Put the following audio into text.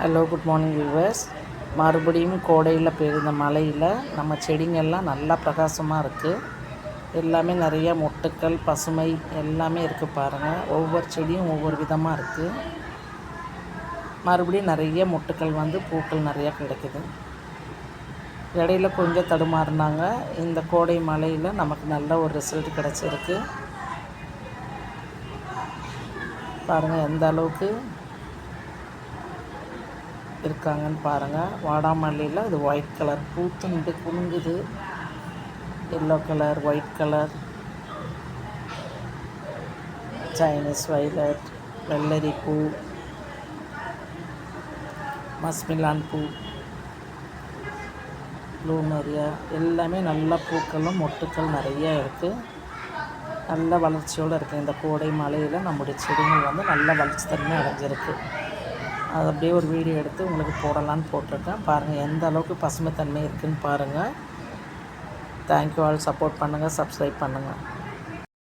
Hello good morning viewers மறுபடியும் கோடையில் பெய்த மழையில் நம்ம செடிங்கள்லாம் நல்லா பிரகாசமாக இருக்குது எல்லாமே நிறைய மொட்டுக்கள் பசுமை எல்லாமே இருக்குது பாருங்கள் ஒவ்வொரு செடியும் ஒவ்வொரு விதமாக இருக்குது மறுபடியும் நிறைய மொட்டுக்கள் வந்து பூக்கள் நிறையா கிடைக்குது. இடையில கொஞ்சம் தடுமாறினாங்க. இந்த கோடை மழையில் நமக்கு நல்ல ஒரு ரிசல்ட் கிடச்சிருக்கு. பாருங்கள் எந்த அளவுக்கு இருக்காங்கன்னு பாருங்கள் வாடாமல்லியில் இது ஒயிட் கலர் பூத்துண்டு குலுங்குது. Yellow colour white colour Chinese violet வெள்ளரி பூ. மஸ்மிலான் பூ. ப்ளூமரியா எல்லாமே நல்ல பூக்களும் மொட்டுக்கள் நிறைய இருக்குது நல்ல வளர்ச்சியோடு இருக்குது இந்த கோடை மழையில் நம்முடைய செடிகள் வந்து நல்ல வளர்ச்சி தன்மை அடைஞ்சிருக்கு. அது அப்படியே ஒரு வீடியோ எடுத்து உங்களுக்கு போடலான்னு போட்டிருக்கேன். பாருங்கள் எந்த அளவுக்கு பசுமைத்தன்மை இருக்குதுன்னு பாருங்கள் தேங்க்யூ ஆல் சப்போர்ட் பண்ணுங்கள் சப்ஸ்கிரைப் பண்ணுங்கள்